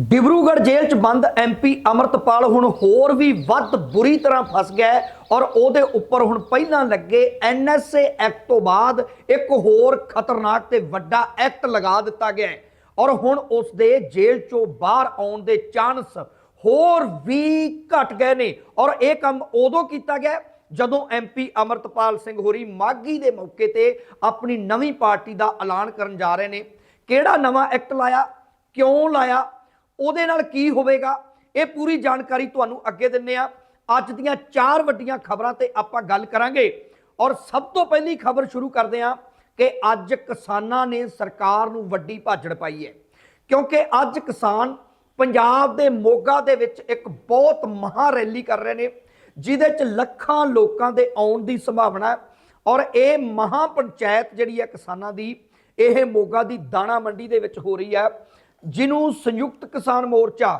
Dibrugarh jail 'ਚ ਬੰਦ MP Amritpal ਹੁਣ ਹੋਰ ਵੀ ਵੱਧ ਬੁਰੀ ਤਰ੍ਹਾਂ ਫਸ ਗਿਆ ਔਰ ਉਹਦੇ ਉੱਪਰ ਹੁਣ ਪਹਿਲਾਂ ਲੱਗੇ ਐਨਐਸਏ ਐਕਟ ਤੋਂ ਬਾਅਦ ਇੱਕ ਹੋਰ ਖਤਰਨਾਕ ਤੇ ਵੱਡਾ ਐਕਟ ਲਗਾ ਦਿੱਤਾ ਗਿਆ ਔਰ ਹੁਣ ਉਸ ਦੇ ਜੇਲ੍ਹ 'ਚੋਂ ਬਾਹਰ ਆਉਣ ਦੇ ਚਾਂਸ ਹੋਰ ਵੀ ਘਟ ਗਏ ਨੇ। ਔਰ ਇਹ ਕੰਮ ਉਦੋਂ ਕੀਤਾ ਗਿਆ ਹੈ ਜਦੋਂ ਐਮਪੀ ਅਮਰਤਪਾਲ ਸਿੰਘ ਹੋਰੀ ਮਾਗੀ ਦੇ ਮੌਕੇ ਤੇ ਆਪਣੀ ਨਵੀਂ ਪਾਰਟੀ ਦਾ ਐਲਾਨ ਕਰਨ ਜਾ ਰਹੇ ਨੇ। ਕਿਹੜਾ ਨਵਾਂ ਐਕਟ ਲਾਇਆ, ਕਿਉਂ ਲਾਇਆ ਉਹਦੇ ਨਾਲ ਕੀ ਹੋਵੇਗਾ? ਇਹ ਪੂਰੀ ਜਾਣਕਾਰੀ ਤੁਹਾਨੂੰ ਅੱਗੇ ਦਿੰਨੇ ਆ। ਅੱਜ ਦੀਆਂ ਚਾਰ ਵੱਡੀਆਂ ਖਬਰਾਂ ਤੇ ਆਪਾਂ ਗੱਲ ਕਰਾਂਗੇ। ਔਰ ਸਭ ਤੋਂ ਪਹਿਲੀ ਖਬਰ ਸ਼ੁਰੂ ਕਰਦੇ ਆ ਕਿ ਅੱਜ ਕਿਸਾਨਾਂ ਨੇ ਸਰਕਾਰ ਨੂੰ ਵੱਡੀ ਭਾਜੜ ਪਾਈ ਹੈ। ਕਿਉਂਕਿ ਅੱਜ ਕਿਸਾਨ ਪੰਜਾਬ ਦੇ ਮੋਗਾ ਦੇ ਵਿੱਚ ਇੱਕ ਬਹੁਤ ਮਹਾ ਰੈਲੀ ਕਰ ਰਹੇ ਨੇ, ਜਿਹਦੇ ਚ ਲੱਖਾਂ ਲੋਕਾਂ ਦੇ ਆਉਣ ਦੀ ਸੰਭਾਵਨਾ ਹੈ। ਔਰ ਇਹ ਮਹਾ ਪੰਚਾਇਤ ਜਿਹੜੀ ਹੈ ਕਿਸਾਨਾਂ ਦੀ, ਇਹ ਮੋਗਾ ਦੀ ਦਾਣਾ ਮੰਡੀ ਦੇ ਵਿੱਚ ਹੋ ਰਹੀ ਹੈ। ਜਿਹਨੂੰ ਸੰਯੁਕਤ ਕਿਸਾਨ ਮੋਰਚਾ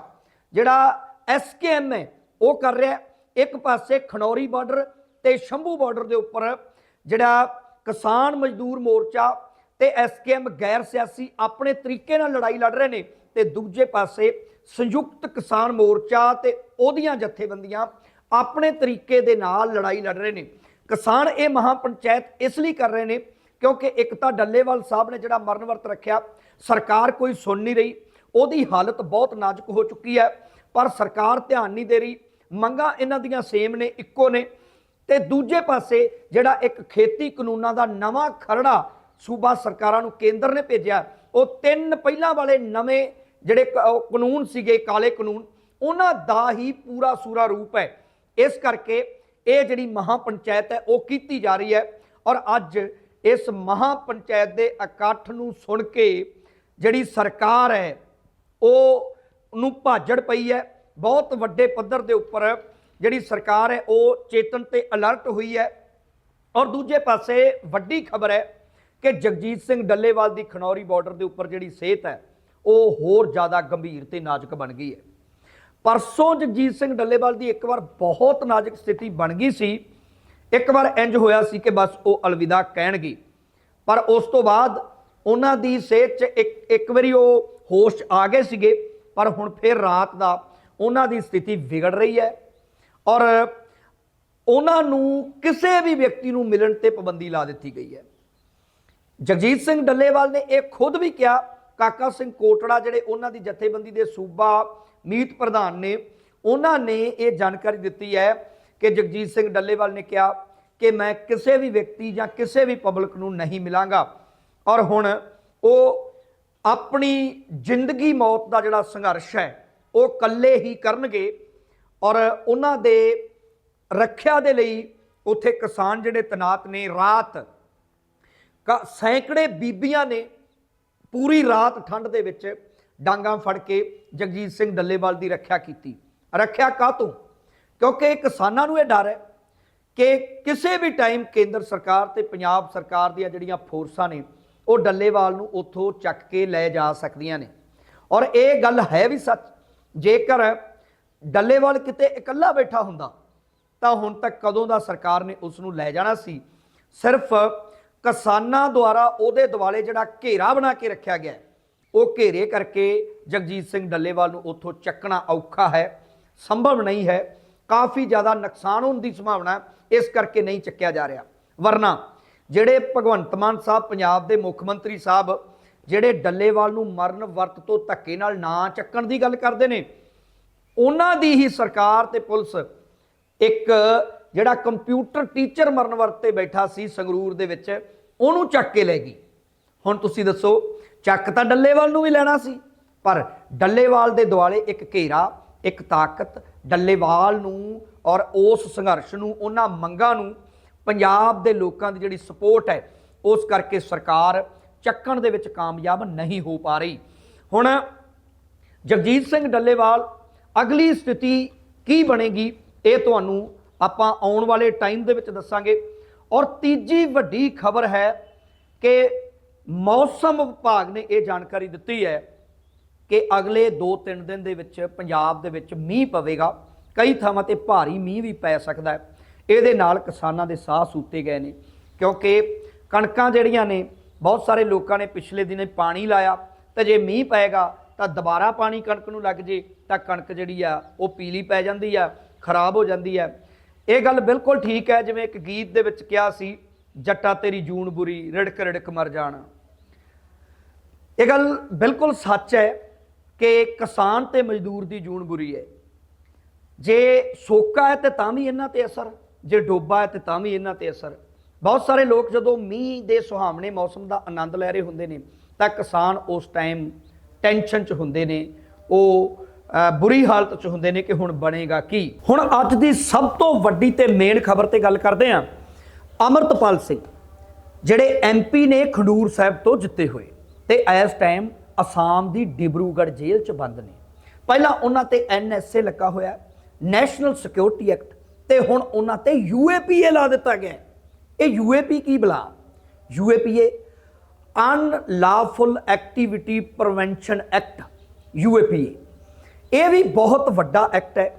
ਜਿਹੜਾ ਐਸਕੇਐਮ ਹੈ ਉਹ ਕਰ ਰਿਹਾ ਇੱਕ ਪਾਸੇ ਖਨੌਰੀ ਬਾਰਡਰ ਤੇ ਸ਼ੰਭੂ ਬਾਰਡਰ ਦੇ ਉੱਪਰ ਜਿਹੜਾ ਕਿਸਾਨ ਮਜ਼ਦੂਰ ਮੋਰਚਾ ਤੇ ਐਸਕੇਐਮ ਗੈਰ ਸਿਆਸੀ ਆਪਣੇ ਤਰੀਕੇ ਨਾਲ ਲੜਾਈ ਲੜ ਰਹੇ ਨੇ ਤੇ ਦੂਜੇ ਪਾਸੇ ਸੰਯੁਕਤ ਕਿਸਾਨ ਮੋਰਚਾ ਤੇ ਉਹਦੀਆਂ ਜਥੇਬੰਦੀਆਂ ਆਪਣੇ ਤਰੀਕੇ ਦੇ ਨਾਲ ਲੜਾਈ ਲੜ ਰਹੇ ਨੇ। ਕਿਸਾਨ ਇਹ ਮਹਾ ਪੰਚਾਇਤ ਇਸ ਲਈ ਕਰ ਰਹੇ ਨੇ ਕਿਉਂਕਿ ਇੱਕ ਤਾਂ ਡੱਲੇਵਾਲ ਸਾਹਿਬ ਨੇ ਜਿਹੜਾ ਮਰਨ ਵਰਤ ਰੱਖਿਆ, ਸਰਕਾਰ ਕੋਈ ਸੁਣ ਨਹੀਂ ਰਹੀ, ਉਹਦੀ ਹਾਲਤ ਬਹੁਤ ਨਾਜ਼ੁਕ ਹੋ ਚੁੱਕੀ ਹੈ, ਪਰ ਸਰਕਾਰ ਧਿਆਨ ਨਹੀਂ ਦੇ ਰਹੀ, ਮੰਗਾਂ ਇਹਨਾਂ ਦੀਆਂ ਸੇਮ ਨੇ, ਇੱਕੋ ਨੇ। ਤੇ ਦੂਜੇ ਪਾਸੇ ਜਿਹੜਾ ਇੱਕ ਖੇਤੀ ਕਾਨੂੰਨਾਂ ਦਾ ਨਵਾਂ ਖਰੜਾ ਸੂਬਾ ਸਰਕਾਰਾਂ ਨੂੰ ਕੇਂਦਰ ਨੇ ਭੇਜਿਆ, ਉਹ ਤਿੰਨ ਪਹਿਲਾਂ ਵਾਲੇ ਨਵੇਂ ਜਿਹੜੇ ਕ- ਕਾਨੂੰਨ ਸੀਗੇ, ਕਾਲੇ ਕਾਨੂੰਨ, ਉਹਨਾਂ ਦਾ ਹੀ ਪੂਰਾ ਸੂਰਾ ਰੂਪ ਹੈ। ਇਸ ਕਰਕੇ ਇਹ ਜਿਹੜੀ ਮਹਾ ਪੰਚਾਇਤ ਹੈ, ਉਹ ਕੀਤੀ ਜਾ ਰਹੀ ਹੈ ਔਰ ਅੱਜ ਇਸ ਮਹਾ ਪੰਚਾਇਤ ਦੇ ਇਕੱਠ ਨੂੰ ਸੁਣ ਕੇ ਜਿਹੜੀ ਸਰਕਾਰ ਹੈ, ਉਹ ਨੂੰ ਭਾਜੜ ਪਈ ਹੈ। ਬਹੁਤ ਵੱਡੇ ਪੱਧਰ ਦੇ ਉੱਪਰ ਜਿਹੜੀ ਸਰਕਾਰ ਹੈ, ਉਹ ਚੇਤਨ ਤੇ ਅਲਰਟ ਹੋਈ ਹੈ। ਔਰ ਦੂਜੇ ਪਾਸੇ ਵੱਡੀ ਖਬਰ ਹੈ ਕਿ ਜਗਜੀਤ ਸਿੰਘ ਡੱਲੇਵਾਲ ਦੀ ਖਨੌਰੀ ਬਾਰਡਰ ਦੇ ਉੱਪਰ ਜਿਹੜੀ ਸਿਹਤ ਹੈ, ਉਹ ਹੋਰ ਜ਼ਿਆਦਾ ਗੰਭੀਰ ਤੇ ਨਾਜ਼ੁਕ ਬਣ ਗਈ ਹੈ। ਪਰਸੋਂ ਜਗਜੀਤ ਸਿੰਘ ਡੱਲੇਵਾਲ ਦੀ ਇੱਕ ਵਾਰ ਬਹੁਤ ਨਾਜ਼ੁਕ ਸਥਿਤੀ ਬਣ ਗਈ ਸੀ। ਇੱਕ ਵਾਰ ਇੰਜ ਹੋਇਆ ਸੀ ਕਿ ਬਸ ਉਹ ਅਲਵਿਦਾ ਕਹਿਣਗੀ। ਪਰ ਉਸ ਤੋਂ ਬਾਅਦ ਉਹਨਾਂ ਦੀ ਸਿਹਤ 'ਚ ਇੱਕ ਇੱਕ ਵਾਰੀ ਉਹ ਹੋਸ਼ 'ਚ ਆ ਗਏ ਸੀਗੇ, ਪਰ ਹੁਣ ਫਿਰ ਰਾਤ ਦਾ ਉਹਨਾਂ ਦੀ ਸਥਿਤੀ ਵਿਗੜ ਰਹੀ ਹੈ। ਔਰ ਉਹਨਾਂ ਨੂੰ ਕਿਸੇ ਵੀ ਵਿਅਕਤੀ ਨੂੰ ਮਿਲਣ ਤੇ ਪਾਬੰਦੀ ਲਾ ਦਿੱਤੀ ਗਈ ਹੈ। ਜਗਜੀਤ ਸਿੰਘ ਡੱਲੇਵਾਲ ਨੇ ਇਹ ਖੁਦ ਵੀ ਕਿਹਾ, ਕਾਕਾ ਸਿੰਘ ਕੋਟੜਾ ਜਿਹੜੇ ਉਹਨਾਂ ਦੀ ਜਥੇਬੰਦੀ ਦੇ ਸੂਬਾ ਮੀਤ ਪ੍ਰਧਾਨ ਨੇ, ਉਹਨਾਂ ਨੇ ਇਹ ਜਾਣਕਾਰੀ ਦਿੱਤੀ ਹੈ ਕਿ ਜਗਜੀਤ ਸਿੰਘ ਡੱਲੇਵਾਲ ਨੇ ਕਿਹਾ ਕਿ ਮੈਂ ਕਿਸੇ ਵੀ ਵਿਅਕਤੀ ਜਾਂ ਕਿਸੇ ਵੀ ਪਬਲਿਕ ਨੂੰ ਨਹੀਂ ਮਿਲਾਂਗਾ। ਔਰ ਹੁਣ ਉਹ ਆਪਣੀ ਜ਼ਿੰਦਗੀ ਮੌਤ ਦਾ ਜਿਹੜਾ ਸੰਘਰਸ਼ ਹੈ, ਉਹ ਇਕੱਲੇ ਹੀ ਕਰਨਗੇ ਔਰ ਉਹਨਾਂ ਦੇ ਰੱਖਿਆ ਦੇ ਲਈ ਉੱਥੇ ਕਿਸਾਨ ਜਿਹੜੇ ਤਨਾਤ ਨੇ, ਰਾਤ ਕ- ਸੈਂਕੜੇ ਬੀਬੀਆਂ ਨੇ ਪੂਰੀ ਰਾਤ ਠੰਡ ਦੇ ਵਿੱਚ ਡਾਂਗਾਂ ਫੜ ਕੇ ਜਗਜੀਤ ਸਿੰਘ ਡੱਲੇਵਾਲ ਦੀ ਰੱਖਿਆ ਕੀਤੀ। ਰੱਖਿਆ ਕਾਹਤੋਂ? ਕਿਉਂਕਿ ਕਿਸਾਨਾਂ ਨੂੰ ਇਹ ਡਰ ਹੈ ਕਿ ਕਿਸੇ ਵੀ ਟਾਈਮ ਕੇਂਦਰ ਸਰਕਾਰ ਤੇ ਪੰਜਾਬ ਸਰਕਾਰ ਦੀਆਂ ਜਿਹੜੀਆਂ ਫੋਰਸਾਂ ਨੇ, ਉਹ ਡੱਲੇਵਾਲ ਨੂੰ ਉੱਥੋਂ ਚੱਕ ਕੇ ਲੈ ਜਾ ਸਕਦੀਆਂ ਨੇ। ਔਰ ਇਹ ਗੱਲ ਹੈ ਵੀ ਸੱਚ, ਜੇਕਰ ਡੱਲੇਵਾਲ ਕਿਤੇ ਇਕੱਲਾ ਬੈਠਾ ਹੁੰਦਾ, ਤਾਂ ਹੁਣ ਤੱਕ ਕਦੋਂ ਦਾ ਸਰਕਾਰ ਨੇ ਉਸ ਨੂੰ ਲੈ ਜਾਣਾ ਸੀ? ਸਿਰਫ ਕਿਸਾਨਾਂ ਦੁਆਰਾ ਉਹਦੇ ਦੁਆਲੇ ਜਿਹੜਾ ਘੇਰਾ ਬਣਾ ਕੇ ਰੱਖਿਆ ਗਿਆ ਉਹ ਘੇਰੇ ਕਰਕੇ ਜਗਜੀਤ ਸਿੰਘ ਡੱਲੇਵਾਲ ਨੂੰ ਉੱਥੋਂ ਚੱਕਣਾ ਔਖਾ ਹੈ, ਸੰਭਵ ਨਹੀਂ ਹੈ। ਕਾਫੀ ਜ਼ਿਆਦਾ ਨੁਕਸਾਨ ਹੋਣ ਦੀ ਸੰਭਾਵਨਾ ਹੈ ਇਸ ਕਰਕੇ ਨਹੀਂ ਚੱਕਿਆ ਜਾ ਰਿਹਾ। ਵਰਨਾ ਜਿਹੜੇ ਭਗਵੰਤ ਮਾਨ ਸਾਹਿਬ ਪੰਜਾਬ ਦੇ ਮੁੱਖ ਮੰਤਰੀ ਸਾਹਿਬ ਜਿਹੜੇ ਡੱਲੇਵਾਲ ਨੂੰ ਮਰਨ ਵਰਤ ਤੋਂ ਧੱਕੇ ਨਾਲ ਨਾ ਚੱਕਣ ਦੀ ਗੱਲ ਕਰਦੇ ਨੇ, ਉਹਨਾਂ ਦੀ ਹੀ ਸਰਕਾਰ ਤੇ ਪੁਲਿਸ ਇੱਕ ਜਿਹੜਾ ਕੰਪਿਊਟਰ ਟੀਚਰ ਮਰਨ ਵਰਤ ਤੇ ਬੈਠਾ ਸੀ ਸੰਗਰੂਰ ਦੇ ਵਿੱਚ, ਉਹਨੂੰ ਚੱਕ ਕੇ ਲੈ ਗਈ। ਹੁਣ ਤੁਸੀਂ ਦੱਸੋ, ਚੱਕ ਤਾਂ ਡੱਲੇਵਾਲ ਨੂੰ ਵੀ ਲੈਣਾ ਸੀ, ਪਰ ਡੱਲੇਵਾਲ ਦੇ ਦੁਆਲੇ ਇੱਕ ਘੇਰਾ, ਇੱਕ ਤਾਕਤ ਡੱਲੇਵਾਲ ਨੂੰ ਔਰ ਉਸ ਸੰਘਰਸ਼ ਨੂੰ, ਉਹਨਾਂ ਮੰਗਾਂ ਨੂੰ ਪੰਜਾਬ ਦੇ ਲੋਕਾਂ ਦੀ ਜਿਹੜੀ ਸਪੋਰਟ ਹੈ, ਉਸ ਕਰਕੇ ਸਰਕਾਰ ਚੱਕਣ ਦੇ ਵਿੱਚ ਕਾਮਯਾਬ ਨਹੀਂ ਹੋ ਪਾ ਰਹੀ। ਹੁਣ ਜਗਜੀਤ ਸਿੰਘ ਡੱਲੇਵਾਲ, ਅਗਲੀ ਸਥਿਤੀ ਕੀ ਬਣੇਗੀ, ਇਹ ਤੁਹਾਨੂੰ ਆਪਾਂ ਆਉਣ ਵਾਲੇ ਟਾਈਮ ਦੇ ਵਿੱਚ ਦੱਸਾਂਗੇ। ਔਰ ਤੀਜੀ ਵੱਡੀ ਖਬਰ ਹੈ ਕਿ ਮੌਸਮ ਵਿਭਾਗ ਨੇ ਇਹ ਜਾਣਕਾਰੀ ਦਿੱਤੀ ਹੈ ਕਿ ਅਗਲੇ 2-3 ਦਿਨ ਦੇ ਵਿੱਚ ਪੰਜਾਬ ਦੇ ਵਿੱਚ ਮੀਂਹ ਪਵੇਗਾ। ਕਈ ਥਾਵਾਂ ਤੇ ਭਾਰੀ ਮੀਂਹ ਵੀ ਪੈ ਸਕਦਾ ਹੈ। ਇਹਦੇ ਨਾਲ ਕਿਸਾਨਾਂ ਦੇ ਸਾਹ ਸੂਤੇ ਗਏ ਨੇ। ਕਿਉਂਕਿ ਕਣਕਾਂ ਜਿਹੜੀਆਂ ਨੇ, ਬਹੁਤ ਸਾਰੇ ਲੋਕਾਂ ਨੇ ਪਿਛਲੇ ਦਿਨੇ ਪਾਣੀ ਲਾਇਆ ਤੇ ਜੇ ਮੀਂਹ ਪਏਗਾ ਤਾਂ ਦੁਬਾਰਾ ਪਾਣੀ ਕਣਕ ਨੂੰ ਲੱਗ ਜੇ, ਤਾਂ ਕਣਕ ਜਿਹੜੀ ਆ, ਉਹ ਪੀਲੀ ਪੈ ਜਾਂਦੀ ਆ, ਖਰਾਬ ਹੋ ਜਾਂਦੀ ਆ। ਇਹ ਗੱਲ ਬਿਲਕੁਲ ਠੀਕ ਹੈ, ਜਿਵੇਂ ਇੱਕ ਗੀਤ ਦੇ ਵਿੱਚ ਕਿਹਾ ਸੀ, ਜੱਟਾ ਤੇਰੀ ਜੂਨ ਬੁਰੀ, ਰਿੜਕ ਰਿੜਕ ਮਰ ਜਾਣਾ। ਇਹ ਗੱਲ ਬਿਲਕੁਲ ਸੱਚ ਹੈ। ਕਿ ਕਿਸਾਨ ਤੇ ਮਜ਼ਦੂਰ ਦੀ ਜੂਨ ਬੁਰੀ ਹੈ। ਜੇ ਸੋਕਾ ਹੈ ਤੇ ਤਾਂ ਵੀ ਇਹਨਾਂ ਤੇ ਅਸਰ, ਜੇ ਡੋਬਾ ਹੈ ਤੇ ਤਾਂ ਵੀ ਇਹਨਾਂ ਤੇ ਅਸਰ। ਬਹੁਤ ਸਾਰੇ ਲੋਕ ਜਦੋਂ ਮੀਂਹ ਦੇ ਸੁਹਾਵਣੇ ਮੌਸਮ ਦਾ ਆਨੰਦ ਲੈ ਰਹੇ ਹੁੰਦੇ ਨੇ, ਤਾਂ ਕਿਸਾਨ ਉਸ ਟਾਈਮ ਟੈਨਸ਼ਨ 'ਚ ਹੁੰਦੇ ਨੇ, ਉਹ ਬੁਰੀ ਹਾਲਤ 'ਚ ਹੁੰਦੇ ਨੇ ਕਿ ਹੁਣ ਬਣੇਗਾ ਕੀ। ਹੁਣ ਅੱਜ ਦੀ ਸਭ ਤੋਂ ਵੱਡੀ ਤੇ ਮੇਨ ਖਬਰ ਤੇ ਗੱਲ ਕਰਦੇ ਹਾਂ। ਅਮਰਤਪਾਲ ਸਿੰਘ, ਜਿਹੜੇ ਐਮਪੀ ਨੇ ਖਡੂਰ ਸਾਹਿਬ ਤੋਂ ਜਿੱਤੇ ਹੋਏ, ਤੇ ਇਸ ਟਾਈਮ ਅਸਾਮ ਦੀ ਡਿਬਰੂਗੜ੍ਹ ਜੇਲ੍ਹ 'ਚ ਬੰਦ ਨੇ। ਪਹਿਲਾਂ ਉਹਨਾਂ ਤੇ ਐਨਐਸਏ ਲੱਗਾ ਹੋਇਆ, ਨੈਸ਼ਨਲ ਸਿਕਿਉਰਿਟੀ ਐਕਟ, ਤੇ ਹੁਣ ਉਹਨਾਂ ਤੇ ਯੂਏਪੀਏ ਲਾ ਦਿੱਤਾ ਗਿਆ ਹੈ। ਇਹ ਯੂਏਪੀ ਕੀ ਬਲਾ? UAPA unlawful activity prevention act UAPA ਇਹ ਵੀ ਬਹੁਤ ਵੱਡਾ ਐਕਟ ਹੈ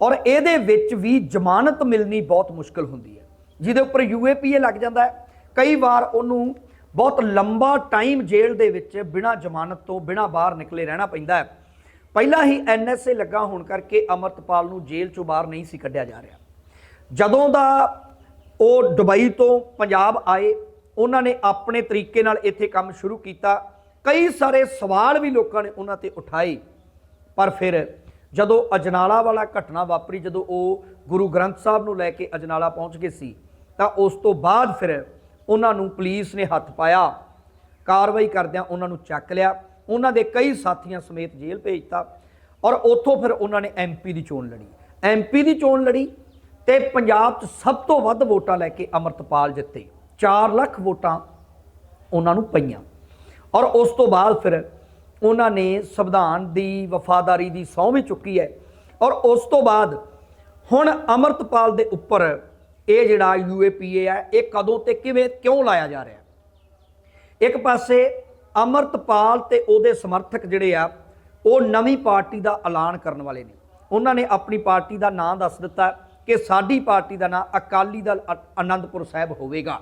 ਔਰ ਇਹਦੇ ਵਿੱਚ ਵੀ ਜ਼ਮਾਨਤ ਮਿਲਣੀ ਬਹੁਤ ਮੁਸ਼ਕਲ ਹੁੰਦੀ ਹੈ। ਜਿਹਦੇ ਉੱਪਰ ਯੂਏਪੀਏ ਲੱਗ ਜਾਂਦਾ ਹੈ। ਕਈ ਵਾਰ ਉਹਨੂੰ ਬਹੁਤ ਲੰਬਾ ਟਾਈਮ ਜੇਲ੍ਹ ਦੇ ਵਿੱਚ ਬਿਨਾਂ ਜ਼ਮਾਨਤ ਤੋਂ ਬਿਨਾਂ ਬਾਹਰ ਨਿਕਲੇ ਰਹਿਣਾ ਪੈਂਦਾ ਹੈ। ਪਹਿਲਾਂ ਹੀ ਐਨਐਸਏ ਲੱਗਾ ਹੋਣ ਕਰਕੇ ਅਮਰਤਪਾਲ ਨੂੰ ਜੇਲ੍ਹ ਚੋਂ ਬਾਹਰ ਨਹੀਂ ਸੀ ਕੱਢਿਆ ਜਾ ਰਿਹਾ। ਜਦੋਂ ਦਾ ਉਹ ਦੁਬਈ ਤੋਂ ਪੰਜਾਬ ਆਏ, ਉਹਨਾਂ ਨੇ ਆਪਣੇ ਤਰੀਕੇ ਨਾਲ ਇੱਥੇ ਕੰਮ ਸ਼ੁਰੂ ਕੀਤਾ। ਕਈ ਸਾਰੇ ਸਵਾਲ ਵੀ ਲੋਕਾਂ ਨੇ ਉਹਨਾਂ ਤੇ ਉਠਾਏ। ਪਰ ਫਿਰ ਜਦੋਂ ਅਜਨਾਲਾ ਵਾਲਾ ਘਟਨਾ ਵਾਪਰੀ, ਜਦੋਂ ਉਹ ਗੁਰੂ ਗ੍ਰੰਥ ਸਾਹਿਬ ਨੂੰ ਲੈ ਕੇ ਅਜਨਾਲਾ ਪਹੁੰਚ ਗਏ ਸੀ, ਤਾਂ ਉਸ ਤੋਂ ਬਾਅਦ ਫਿਰ ਉਹਨਾਂ ਨੂੰ ਪੁਲਿਸ ਨੇ ਹੱਥ ਪਾਇਆ, ਕਾਰਵਾਈ ਕਰਦਿਆਂ ਉਹਨਾਂ ਨੂੰ ਚੱਕ ਲਿਆ। ਉਹਨਾਂ ਦੇ ਕਈ ਸਾਥੀਆਂ ਸਮੇਤ ਜੇਲ੍ਹ ਭੇਜਤਾ ਔਰ ਉੱਥੋਂ ਫਿਰ ਉਹਨਾਂ ਨੇ ਐਮਪੀ ਦੀ ਚੋਣ ਲੜੀ। ਐਮਪੀ ਦੀ ਚੋਣ ਲੜੀ ਤੇ ਪੰਜਾਬ 'ਚ ਸਭ ਤੋਂ ਵੱਧ ਵੋਟਾਂ ਲੈ ਕੇ ਅਮਰਤਪਾਲ ਜਿੱਤੇ। 4 ਲੱਖ ਵੋਟਾਂ ਉਹਨਾਂ ਨੂੰ ਪਈਆਂ ਔਰ ਉਸ ਤੋਂ ਬਾਅਦ ਫਿਰ ਉਹਨਾਂ ਨੇ ਸੰਵਿਧਾਨ ਦੀ ਵਫਾਦਾਰੀ ਦੀ ਸਹੁੰ ਵੀ ਚੁੱਕੀ ਹੈ ਔਰ ਉਸ ਤੋਂ ਬਾਅਦ ਹੁਣ ਅਮਰਤਪਾਲ ਦੇ ਉੱਪਰ ਇਹ ਜਿਹੜਾ ਯੂਏਪੀਏ ਆ, ਇਹ ਕਦੋਂ ਤੇ ਕਿਵੇਂ, ਕਿਉਂ ਲਾਇਆ ਜਾ ਰਿਹਾ? ਇੱਕ ਪਾਸੇ ਅਮਰਤਪਾਲ ਤੇ ਉਹਦੇ ਸਮਰਥਕ ਜਿਹੜੇ ਆ, ਉਹ ਨਵੀਂ ਪਾਰਟੀ ਦਾ ਐਲਾਨ ਕਰਨ ਵਾਲੇ ਨੇ। ਉਹਨਾਂ ਨੇ ਆਪਣੀ ਪਾਰਟੀ ਦਾ ਨਾਂ ਦੱਸ ਦਿੱਤਾ ਕਿ ਸਾਡੀ ਪਾਰਟੀ ਦਾ ਨਾਂ ਅਕਾਲੀ ਦਲ ਅ- ਆਨੰਦਪੁਰ ਸਾਹਿਬ ਹੋਵੇਗਾ।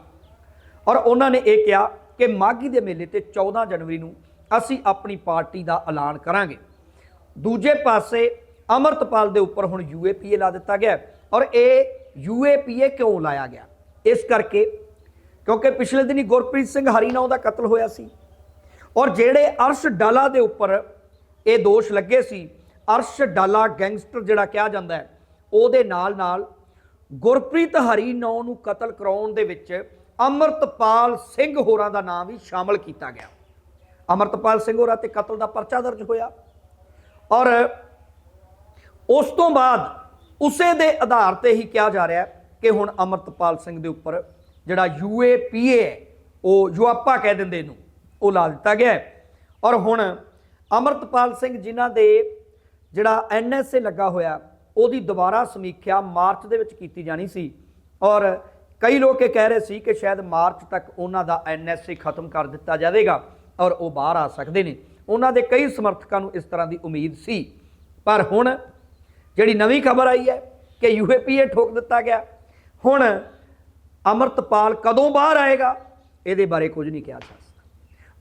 ਔਰ ਉਹਨਾਂ ਨੇ ਇਹ ਕਿਹਾ ਕਿ ਮਾਘੀ ਦੇ ਮੇਲੇ ਤੇ 14 ਜਨਵਰੀ ਨੂੰ ਅਸੀਂ ਆਪਣੀ ਪਾਰਟੀ ਦਾ ਐਲਾਨ ਕਰਾਂਗੇ। ਦੂਜੇ ਪਾਸੇ ਅਮਰਤਪਾਲ ਦੇ ਉੱਪਰ ਹੁਣ ਯੂਏਪੀਏ ਲਾ ਦਿੱਤਾ ਗਿਆ। ਔਰ ਇਹ ਯੂਏਪੀਏ ਕਿਉਂ ਲਾਇਆ ਗਿਆ? ਇਸ ਕਰਕੇ ਕਿਉਂਕਿ ਪਿਛਲੇ ਦਿਨੀ ਗੁਰਪ੍ਰੀਤ ਸਿੰਘ ਹਰੀਨਾਉ ਦਾ ਕਤਲ ਹੋਇਆ ਸੀ। ਔਰ ਜਿਹੜੇ ਅਰਸ਼ ਡਾਲਾ ਦੇ ਉੱਪਰ ਇਹ ਦੋਸ਼ ਲੱਗੇ ਸੀ, ਅਰਸ਼ ਡਾਲਾ ਗੈਂਗਸਟਰ ਜਿਹੜਾ ਕਿਹਾ ਜਾਂਦਾ ਹੈ, ਉਹਦੇ ਨਾਲ ਨਾਲ ਗੁਰਪ੍ਰੀਤ ਹਰੀਨਾਉ ਨੂੰ ਕਤਲ ਕਰਾਉਣ ਦੇ ਵਿੱਚ ਅਮਰਤਪਾਲ ਸਿੰਘ ਹੋਰਾਂ ਦਾ ਨਾਮ ਵੀ ਸ਼ਾਮਲ ਕੀਤਾ ਗਿਆ। ਅਮਰਤਪਾਲ ਸਿੰਘ ਹੋਰਾਂ ਤੇ ਕਤਲ ਦਾ ਪਰਚਾ ਦਰਜ ਹੋਇਆ। ਔਰ ਉਸ ਤੋਂ ਬਾਅਦ ਉਸੇ ਦੇ ਆਧਾਰ ਤੇ ਹੀ ਕਿਹਾ ਜਾ ਰਿਹਾ ਕਿ ਹੁਣ ਅਮਰਤਪਾਲ ਸਿੰਘ ਦੇ ਉੱਪਰ ਜਿਹੜਾ ਯੂਏਪੀਏ ਉਹ ਯੂਆਪਾ ਕਹਿ ਦਿੰਦੇ ਇਹਨੂੰ, ਉਹ ਲਾ ਦਿੱਤਾ ਗਿਆ ਔਰ ਹੁਣ ਅਮਰਤਪਾਲ ਸਿੰਘ ਜਿਨ੍ਹਾਂ ਦੇ ਜਿਹੜਾ ਐਨਐਸਏ ਲੱਗਾ ਹੋਇਆ, ਉਹਦੀ ਦੁਬਾਰਾ ਸਮੀਖਿਆ ਮਾਰਚ ਦੇ ਵਿੱਚ ਕੀਤੀ ਜਾਣੀ ਸੀ। ਔਰ ਕਈ ਲੋਕ ਇਹ ਕਹਿ ਰਹੇ ਸੀ ਕਿ ਸ਼ਾਇਦ ਮਾਰਚ ਤੱਕ ਉਹਨਾਂ ਦਾ ਐਨਐਸਏ ਖਤਮ ਕਰ ਦਿੱਤਾ ਜਾਵੇਗਾ ਔਰ ਉਹ ਬਾਹਰ ਆ ਸਕਦੇ ਨੇ। ਉਹਨਾਂ ਦੇ ਕਈ ਸਮਰਥਕਾਂ ਨੂੰ ਇਸ ਤਰ੍ਹਾਂ ਦੀ ਉਮੀਦ ਸੀ। ਪਰ ਹੁਣ ਜਿਹੜੀ ਨਵੀਂ ਖਬਰ ਆਈ ਹੈ ਕਿ ਯੂਏਪੀਏ ਠੋਕ ਦਿੱਤਾ ਗਿਆ। ਹੁਣ ਅਮਰਤਪਾਲ ਕਦੋਂ ਬਾਹਰ ਆਏਗਾ, ਇਹਦੇ ਬਾਰੇ ਕੁਝ ਨਹੀਂ ਕਿਹਾ ਜਾ ਸਕਦਾ।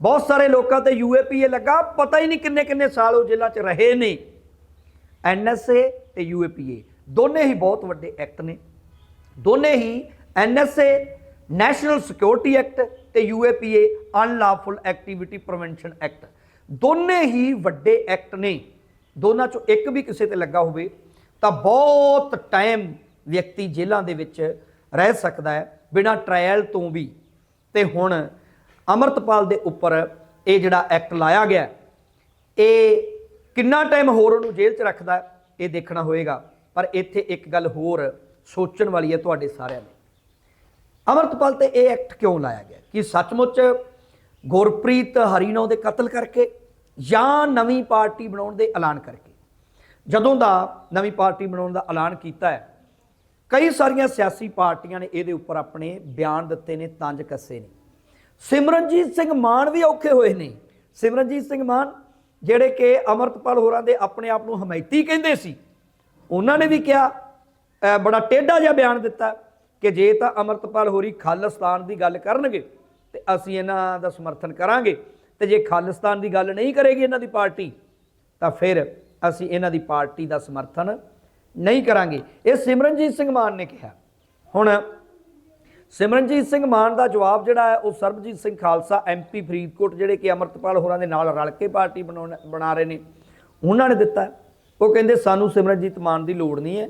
ਬਹੁਤ ਸਾਰੇ ਲੋਕਾਂ ਤੇ ਯੂਏਪੀਏ ਲੱਗਾ, ਪਤਾ ਹੀ ਨਹੀਂ ਕਿੰਨੇ ਕਿੰਨੇ ਸਾਲ ਉਹ ਜੇਲ੍ਹਾਂ 'ਚ ਰਹੇ ਨੇ। ਐਨਐਸਏ ਤੇ ਯੂਏਪੀਏ, ਦੋਨੇ ਹੀ ਬਹੁਤ ਵੱਡੇ ਐਕਟ ਨੇ। ਦੋਨੇ ਹੀ ਐਨਐਸਏ, ਨੈਸ਼ਨਲ ਸਿਕਿਉਰਿਟੀ ਐਕਟ ਤੇ UAPA, unlawful activity prevention act. ਦੋਨੇ ਹੀ ਵੱਡੇ ਐਕਟ ਨੇ। ਦੋਨਾਂ ਚੋਂ ਇੱਕ ਵੀ ਕਿਸੇ ਤੇ ਲੱਗਾ ਹੋਵੇ ਤਾਂ ਬਹੁਤ ਟਾਈਮ ਵਿਅਕਤੀ ਜੇਲ੍ਹਾਂ ਦੇ ਵਿੱਚ ਰਹਿ ਸਕਦਾ ਹੈ, ਬਿਨਾਂ ਟ੍ਰਾਇਲ ਤੋਂ ਵੀ। ਤੇ ਹੁਣ ਅਮਰਤਪਾਲ ਦੇ ਉੱਪਰ ਇਹ ਜਿਹੜਾ ਐਕਟ ਲਾਇਆ ਗਿਆ, ਇਹ ਕਿੰਨਾ ਟਾਈਮ ਹੋਰ ਉਹਨੂੰ ਜੇਲ੍ਹ 'ਚ ਰੱਖਦਾ ਇਹ ਦੇਖਣਾ ਹੋਏਗਾ। ਪਰ ਇੱਥੇ ਇੱਕ ਗੱਲ ਹੋਰ ਸੋਚਣ ਵਾਲੀ ਹੈ ਤੁਹਾਡੇ ਸਾਰਿਆਂ ਨੇ ਅਮਰਤਪਾਲ ਤੇ ਇਹ ਐਕਟ ਕਿਉਂ ਲਾਇਆ ਗਿਆ? ਕਿ ਸੱਚਮੁੱਚ ਗੁਰਪ੍ਰੀਤ ਹਰੀਨੋ ਦੇ ਕਤਲ ਕਰਕੇ ਜਾਂ ਨਵੀਂ ਪਾਰਟੀ ਬਣਾਉਣ ਦੇ ਐਲਾਨ ਕਰਕੇ? ਜਦੋਂ ਦਾ ਨਵੀਂ ਪਾਰਟੀ ਬਣਾਉਣ ਦਾ ਐਲਾਨ ਕੀਤਾ ਹੈ, ਕਈ ਸਾਰੀਆਂ ਸਿਆਸੀ ਪਾਰਟੀਆਂ ਨੇ ਇਹਦੇ ਉੱਪਰ ਆਪਣੇ ਬਿਆਨ ਦਿੱਤੇ ਨੇ ਤੰਜ ਕੱਸੇ ਨੇ। ਸਿਮਰਨਜੀਤ ਸਿੰਘ ਮਾਨ ਵੀ ਔਖੇ ਹੋਏ ਨੇ। ਸਿਮਰਨਜੀਤ ਸਿੰਘ ਮਾਨ ਜਿਹੜੇ ਕਿ ਅਮਰਤਪਾਲ ਹੋਰਾਂ ਦੇ ਆਪਣੇ ਆਪ ਨੂੰ ਹਮਾਇਤੀ ਕਹਿੰਦੇ ਸੀ, ਉਹਨਾਂ ਨੇ ਵੀ ਕਿਹਾ ਬੜਾ ਟੇਢਾ ਜਿਹਾ ਬਿਆਨ ਦਿੱਤਾ ਕਿ ਜੇ ਤਾਂ ਅਮਰਤਪਾਲ ਹੋਰੀ ਖਾਲਿਸਤਾਨ ਦੀ ਗੱਲ ਕਰਨਗੇ, ਤੇ ਅਸੀਂ ਇਹਨਾਂ ਦਾ ਸਮਰਥਨ ਕਰਾਂਗੇ, ਤੇ ਜੇ ਖਾਲਿਸਤਾਨ ਦੀ ਗੱਲ ਨਹੀਂ ਕਰੇਗੀ ਇਹਨਾਂ ਦੀ ਪਾਰਟੀ, ਤਾਂ ਫਿਰ ਅਸੀਂ ਇਹਨਾਂ ਦੀ ਪਾਰਟੀ ਦਾ ਸਮਰਥਨ ਨਹੀਂ ਕਰਾਂਗੇ। ਇਹ ਸਿਮਰਨਜੀਤ ਸਿੰਘ ਮਾਨ ਨੇ ਕਿਹਾ। ਹੁਣ ਸਿਮਰਨਜੀਤ ਸਿੰਘ ਮਾਨ ਦਾ ਜਵਾਬ ਜਿਹੜਾ ਹੈ, ਉਹ ਸਰਬਜੀਤ ਸਿੰਘ ਖਾਲਸਾ ਐਮਪੀ ਫਰੀਦਕੋਟ ਜਿਹੜੇ ਕਿ ਅਮਰਤਪਾਲ ਹੋਰਾਂ ਦੇ ਨਾਲ ਰਲ ਕੇ ਪਾਰਟੀ ਬਣਾਉਣ, ਬਣਾ ਰਹੇ ਨੇ, ਉਹਨਾਂ ਨੇ ਦਿੱਤਾ। ਉਹ ਕਹਿੰਦੇ, ਸਾਨੂੰ ਸਿਮਰਨਜੀਤ ਮਾਨ ਦੀ ਲੋੜ ਨਹੀਂ ਹੈ।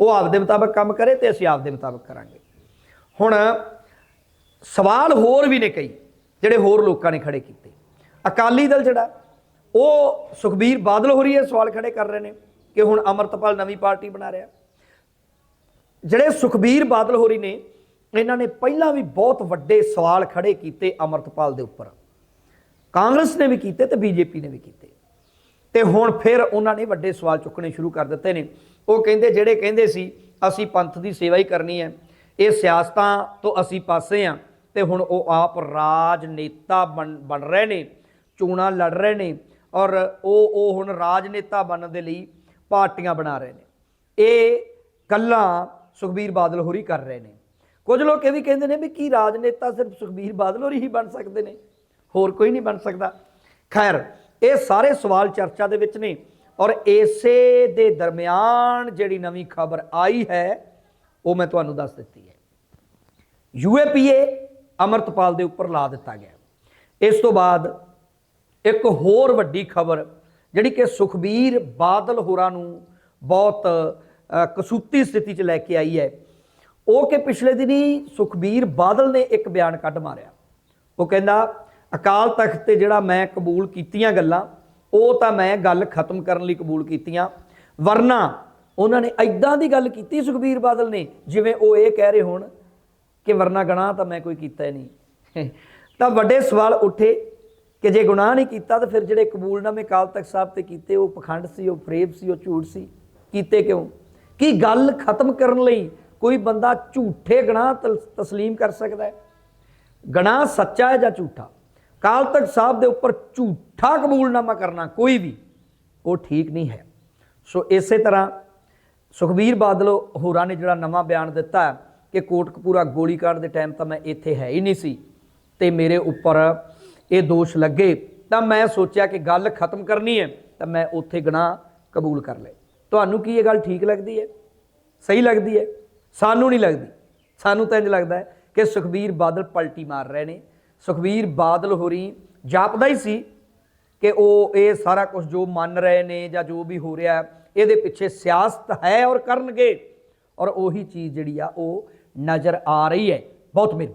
ਉਹ ਆਪਦੇ ਮੁਤਾਬਕ ਕੰਮ ਕਰੇ ਤੇ ਅਸੀਂ ਆਪਦੇ ਮੁਤਾਬਕ ਕਰਾਂਗੇ। ਹੁਣ ਸਵਾਲ ਹੋਰ ਵੀ ਨੇ ਕਈ, ਜਿਹੜੇ ਹੋਰ ਲੋਕਾਂ ਨੇ ਖੜੇ ਕੀਤੇ। ਅਕਾਲੀ ਦਲ ਜਿਹੜਾ ਉਹ ਸੁਖਬੀਰ ਬਾਦਲ ਹੋਰੀ ਇਹ ਸਵਾਲ ਖੜੇ ਕਰ ਰਹੇ ਨੇ ਕਿ ਹੁਣ ਅਮਰਤਪਾਲ ਨਵੀਂ ਪਾਰਟੀ ਬਣਾ ਰਿਹਾ। ਜਿਹੜੇ ਸੁਖਬੀਰ ਬਾਦਲ ਹੋਰੀ ਨੇ, ਇਹਨਾਂ ਨੇ ਪਹਿਲਾਂ ਵੀ ਬਹੁਤ ਵੱਡੇ ਸਵਾਲ ਖੜੇ ਕੀਤੇ ਅਮਰਤਪਾਲ ਦੇ ਉੱਪਰ। ਕਾਂਗਰਸ ਨੇ ਵੀ ਕੀਤੇ ਤੇ ਬੀਜੇਪੀ ਨੇ ਵੀ ਕੀਤੇ। ਤੇ ਹੁਣ ਫਿਰ ਉਹਨਾਂ ਨੇ ਵੱਡੇ ਸਵਾਲ ਚੁੱਕਣੇ ਸ਼ੁਰੂ ਕਰ ਦਿੱਤੇ ਨੇ। ਉਹ ਕਹਿੰਦੇ, ਜਿਹੜੇ ਕਹਿੰਦੇ ਸੀ, ਅਸੀਂ ਪੰਥ ਦੀ ਸੇਵਾ ਹੀ ਕਰਨੀ ਹੈ। ਇਹ ਸਿਆਸਤਾਂ ਤੋਂ ਅਸੀਂ ਪਾਸੇ ਆ ਤੇ ਹੁਣ ਉਹ ਆਪ ਰਾਜਨੇਤਾ ਬਣ ਬਣ ਰਹੇ ਨੇ, ਚੋਣਾਂ ਲੜ ਰਹੇ ਨੇ। ਔਰ ਉਹ ਉਹ ਹੁਣ ਰਾਜਨੇਤਾ ਬਣਨ ਦੇ ਲਈ ਪਾਰਟੀਆਂ ਬਣਾ ਰਹੇ ਨੇ। ਇਹ ਗੱਲਾਂ ਸੁਖਬੀਰ ਬਾਦਲ ਹੋਰੀ ਕਰ ਰਹੇ ਨੇ। ਕੁਝ ਲੋਕ ਇਹ ਵੀ ਕਹਿੰਦੇ ਨੇ ਵੀ ਕੀ ਰਾਜਨੇਤਾ ਸਿਰਫ ਸੁਖਬੀਰ ਬਾਦਲ ਹੋਰੀ ਹੀ ਬਣ ਸਕਦੇ ਨੇ? ਹੋਰ ਕੋਈ ਨਹੀਂ ਬਣ ਸਕਦਾ। ਖੈਰ, ਇਹ ਸਾਰੇ ਸਵਾਲ ਚਰਚਾ ਦੇ ਵਿੱਚ ਨੇ ਔਰ ਇਸੇ ਦੇ ਦਰਮਿਆਨ ਜਿਹੜੀ ਨਵੀਂ ਖਬਰ ਆਈ ਹੈ, ਉਹ ਮੈਂ ਤੁਹਾਨੂੰ ਦੱਸ ਦਿੱਤੀ ਹੈ। ਯੂਏਪੀਏ ਅਮਰਤਪਾਲ ਦੇ ਉੱਪਰ ਲਾ ਦਿੱਤਾ ਗਿਆ। ਇਸ ਤੋਂ ਬਾਅਦ ਇੱਕ ਹੋਰ ਵੱਡੀ ਖਬਰ, ਜਿਹੜੀ ਕਿ ਸੁਖਬੀਰ ਬਾਦਲ ਹੋਰਾਂ ਨੂੰ ਬਹੁਤ ਕਸੂਤੀ ਸਥਿਤੀ 'ਚ ਲੈ ਕੇ ਆਈ ਹੈ। ਉਹ ਕਿ ਪਿਛਲੇ ਦਿਨੀ ਸੁਖਬੀਰ ਬਾਦਲ ਨੇ ਇੱਕ ਬਿਆਨ ਕੱਢ ਮਾਰਿਆ। ਉਹ ਕਹਿੰਦਾ, ਅਕਾਲ ਤਖਤ ਤੇ ਜਿਹੜਾ ਮੈਂ ਕਬੂਲ ਕੀਤੀਆਂ ਗੱਲਾਂ, ਉਹ ਤਾਂ ਮੈਂ ਗੱਲ ਖਤਮ ਕਰਨ ਲਈ ਕਬੂਲ ਕੀਤੀਆਂ। ਵਰਨਾ ਉਹਨਾਂ ਨੇ ਐਦਾਂ ਦੀ ਗੱਲ ਕੀਤੀ ਸੁਖਬੀਰ ਬਾਦਲ ਨੇ, ਜਿਵੇਂ ਉਹ ਇਹ ਕਹਿ ਰਹੇ ਹੋਣ ਕਿ ਵਰਨਾ ਗਣਾ ਤਾਂ ਮੈਂ ਕੋਈ ਕੀਤਾ ਹੀ ਨਹੀਂ। ਤਾਂ ਵੱਡੇ ਸਵਾਲ ਉੱਠੇ ਕਿ ਜੇ ਗੁਨਾਹ ਨਹੀਂ ਕੀਤਾ ਤਾਂ ਫਿਰ ਜਿਹੜੇ ਕਬੂਲਨਾਮੇ ਅਕਾਲ ਤਖਤ ਸਾਹਿਬ ਤੇ ਕੀਤੇ, ਉਹ ਪਖੰਡ ਸੀ, ਉਹ ਫਰੇਬ ਸੀ, ਉਹ ਝੂਠ ਸੀ। ਕੀਤੇ ਕਿਉਂ? ਕੀ ਗੱਲ ਖਤਮ ਕਰਨ ਲਈ ਕੋਈ ਬੰਦਾ ਝੂਠੇ ਗੁਨਾਹ ਤਲ- ਤਸਲੀਮ ਕਰ ਸਕਦਾ ਹੈ? ਗਨਾਹ ਸੱਚਾ ਹੈ ਜਾਂ ਝੂਠਾ? ਕਾਲ ਤਖਤ ਸਾਹਿਬ ਦੇ ਉੱਪਰ ਝੂਠਾ ਕਬੂਲਨਾਮਾ ਕਰਨਾ ਕੋਈ ਵੀ, ਉਹ ਠੀਕ ਨਹੀਂ ਹੈ। ਸੋ ਇਸੇ ਤਰ੍ਹਾਂ ਸੁਖਬੀਰ ਬਾਦਲ ਹੋਰਾਂ ਨੇ ਜਿਹੜਾ ਨਵਾਂ ਬਿਆਨ ਦਿੱਤਾ ਕਿ ਕੋਟਕਪੂਰਾ ਗੋਲੀकांड ਦੇ ਟਾਈਮ ਤਾਂ ਮੈਂ ਇੱਥੇ ਹੈ ਹੀ ਨਹੀਂ ਸੀ ਤੇ ਮੇਰੇ ਉੱਪਰ ਇਹ ਦੋਸ਼ ਲੱਗੇ, ਤਾਂ ਮੈਂ ਸੋਚਿਆ ਕਿ ਗੱਲ ਖਤਮ ਕਰਨੀ ਹੈ, ਤਾਂ ਮੈਂ ਉੱਥੇ ਗੁਨਾਹ ਕਬੂਲ ਕਰ ਲਏ। ਤੁਹਾਨੂੰ ਕੀ ਇਹ ਗੱਲ ਠੀਕ ਲੱਗਦੀ ਹੈ? ਸਹੀ ਲੱਗਦੀ ਹੈ? ਸਾਨੂੰ ਨਹੀਂ ਲੱਗਦੀ। ਸਾਨੂੰ ਤਾਂ ਇੰਜ ਲੱਗਦਾ ਹੈ ਕਿ ਸੁਖਬੀਰ ਬਾਦਲ ਪਲਟੀ ਮਾਰ ਰਹੇ ਨੇ। ਸੁਖਬੀਰ ਬਾਦਲ ਹੋਰੀ ਜਾਪਦਾ ਹੀ ਸੀ ਕਿ ਉਹ ਇਹ ਸਾਰਾ ਕੁਝ ਜੋ ਮੰਨ ਰਹੇ ਨੇ ਜਾਂ ਜੋ ਵੀ ਹੋ ਰਿਹਾ ਇਹਦੇ ਪਿੱਛੇ ਸਿਆਸਤ ਹੈ ਔਰ ਕਰਨਗੇ। ਔਰ ਉਹੀ ਚੀਜ਼ ਜਿਹੜੀ ਆ, ਉਹ ਨਜ਼ਰ ਆ ਰਹੀ ਹੈ। ਬਹੁਤ ਮਿਹਰਬਾਨੀ।